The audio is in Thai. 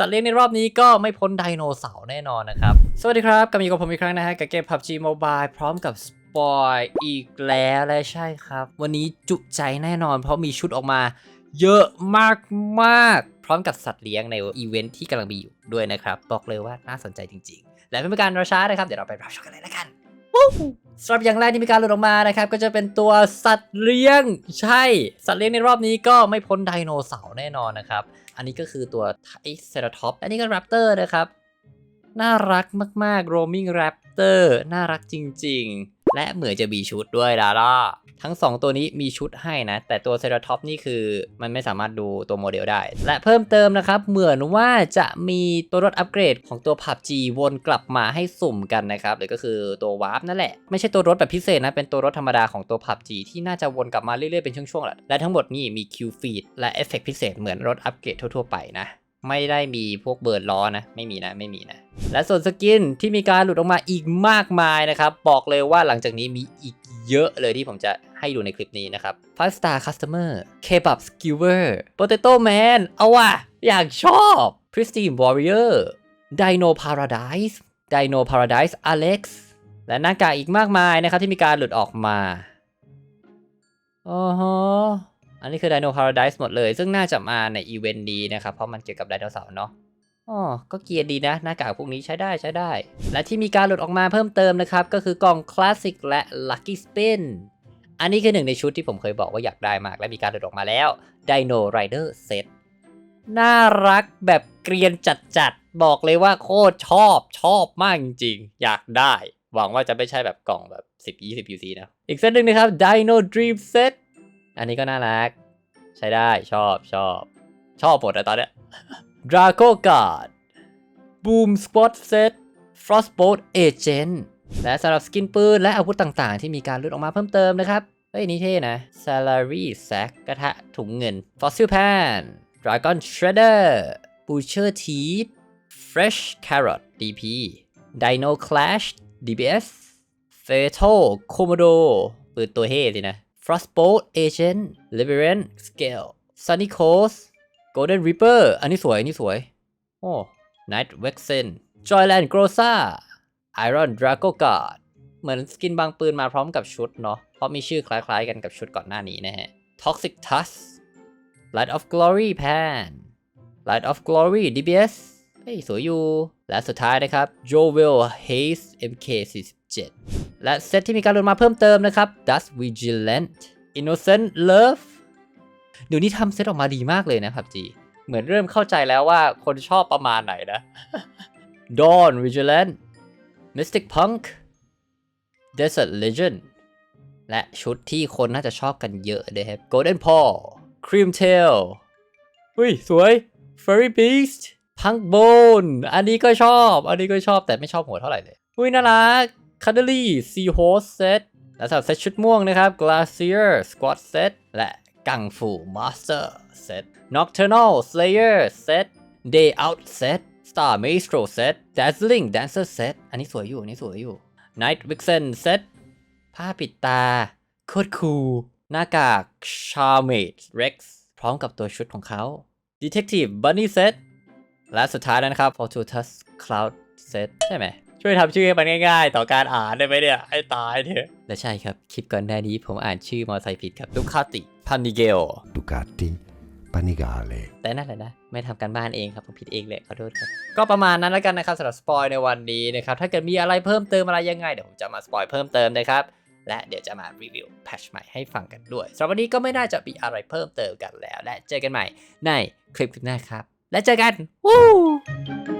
สัตว์เลี้ยงในรอบนี้ก็ไม่พ้นไดโนเสาร์แน่นอนนะครับ สวัสดีครับกลับมาอยู่กับผมอีกครั้งนะฮะกับเกม PUBG Mobile พร้อมกับสปอยอีกแล้วและใช่ครับ วันนี้จุใจแน่นอน เพราะมีชุดออกมา เยอะมากมากพร้อมกับสัตว์เลี้ยงในอีเวนท์ที่กำลังมีอยู่ด้วยนะครับ บอกเลยว่าน่าสนใจจริง ๆ และไม่เป็นการรอช้านะครับเดี๋ยวเราไปรับชมกันเลยละกัน สำหรับอย่างแรกที่มีการหลุดออกมานะครับ ก็จะเป็นตัวสัตว์เลี้ยง ใช่ สัตว์เลี้ยงในรอบนี้ก็ไม่พ้นไดโนเสาร์แน่นอนนะครับ อันนี้ก็คือตัวไทเซราท็อปอันนี้ก็แรปเตอร์นะครับ น่ารักมากๆโรมิงแรปเตอร์น่ารักจริง ๆ และเหมือนจะมีชุดด้วยดาร่า ทั้ง 2 ตัวนี้มีชุดให้นะ แต่ตัวเซราท็อปนี่คือมันไม่สามารถดูตัวโมเดลได้ และเพิ่มเติมนะครับ เหมือนว่าจะมีตัวรถอัปเกรดของตัว PUBG วนกลับมาให้สุ่มกันนะครับหรือก็คือตัววาร์ปนั่นแหละ ไม่ใช่ตัวรถแบบพิเศษนะ เป็นตัวรถธรรมดาของตัว PUBG ที่น่าจะวนกลับมาเรื่อยๆเป็นช่วงๆแหละและทั้งหมดนี่มี Q feed และเอฟเฟกพิเศษเหมือนรถอัปเกรดทั่วๆไปนะ ไม่ได้มีพวกเบิร์ดล้อนะ ไม่มีนะไม่มีนะ และส่วนสกินที่มีการหลุดออกมาอีกมากมายนะครับ บอกเลยว่าหลังจากนี้มีอีกเยอะเลยที่ผมจะให้ดูในคลิปนี้นะครับ5 star customer kebab skewer potato man เอาว่ะอยากชอบ pristine warrior dino paradise dino paradise alex และหน้ากากอีกมากมายนะครับที่มีการหลุดออกมาอ๋อ อันนี้คือ Dino Paradise หมดเลย ซึ่งน่าจะมาในอีเวนต์นี้นะครับ เพราะมันเกี่ยวกับไดโนเสาร์เนาะอ๋อก็เกียร์ดีนะ หน้ากากพวกนี้ใช้ได้ใช้ได้ และที่มีการหลุดออกมาเพิ่มเติมนะครับ ก็คือกล่องคลาสสิกและ Lucky Spin อันนี้คือหนึ่งในชุดที่ผมเคยบอกว่าอยากได้มาก และมีการหลุดออกมาแล้ว Dino Rider Set น่ารักแบบเกรียนจัดๆ บอกเลยว่าโคตรชอบชอบมากจริงๆ อยากได้ หวังว่าจะไม่ใช่แบบกล่องแบบ 10 20 UC นะ อีกเซตหนึ่งนะครับ Dino Dream Set อันนี้ก็น่ารัก ใช้ได้ชอบชอบ ชอบหมดอะตอนเนี้ย Draco Guard Boom Squad Set Frostbolt Agent และสำหรับสกินปืนและอาวุธต่างๆ ที่มีการหลุดออกมาเพิ่มเติมนะครับ เฮ้ย นี่เท่นะ Salary Sack กระทะถุงเงิน Fossil Pan Dragon Shredder Butcher Teeth Fresh Carrot DP Dino Clash DBS Fatal Komodo ปืนตัวเท่สินะ Frostbolt Agent Liberant Scale Sunny Coast Golden Reaper อันนี้สวย อันนี้สวย โอ้ Night Vexen Joyland Groza Iron Draco Guard เหมือนสกินบางปืนมาพร้อมกับชุดเนาะ เพราะมีชื่อคล้ายๆกันกับชุดก่อนหน้านี้นะฮะ Toxic Tusk Light of Glory Pan Light of Glory DBS เฮ้ย สวยอยู่ และสุดท้ายนะครับ Jovel Haze MK47 และเซตที่มีการลดมาเพิ่มเติมนะครับ Dust Vigilant Innocent Love เดี๋ยวนี้ทำเซตออกมาดีมากเลยนะครับจีเหมือนเริ่มเข้าใจแล้วว่าคนชอบประมาณไหนนะ Dawn Vigilant Mystic Punk Desert Legend และชุดที่คนน่าจะชอบกันเยอะเลยครับ Golden Paw Cream Tail อุ้ย สวย Furry Beast Punk Bone อันนี้ก็ชอบ อันนี้ก็ชอบแต่ไม่ชอบหัวเท่าไหร่เลย อุ้ยน่ารัก Cuddly Seahorse Set และสำหรับเซตชุดม่วงนะครับ Glacier Squad Set และกังฟู Master Set Nocturnal Slayer Set Day Out Set Star Maestro Set Dazzling Dancer Set อันนี้สวยอยู่ อันนี้สวยอยู่ Night Vixen Set ผ้าปิดตา โคตรคูลหน้ากาก Charmade Rex พร้อมกับตัวชุดของเขา Detective Bunny Set และสุดท้ายแล้วนะครับ Fortunatus Cloud Set ใช่ไหม ช่วยทำชื่อให้มันง่าย ๆ ต่อการอ่านได้ไหมเนี่ยให้ตายเถอะและใช่ครับ คลิปก่อนหน้านี้ผมอ่านชื่อมอไซค์ผิดครับลูคาติพันนิเกล Ducati Panigale แต่นั่นแหละนะ ไม่ทำการบ้านเองครับ ผมผิดเองแหละขอโทษครับ ก็ประมาณนั้นแล้วกันนะครับสำหรับสปอยในวันนี้นะครับ ถ้าเกิดมีอะไรเพิ่มเติมอะไรยังไง เดี๋ยวผมจะมาสปอยเพิ่มเติมนะครับ และเดี๋ยวจะมารีวิวแพทชใหม่ให้ฟังกันด้วยสำหรับวันนี้ก็ไม่น่าจะมีอะไรเพิ่มเติมกันแล้ว และเจอกันใหม่ในคลิปหน้าครับ และเจอกันวู้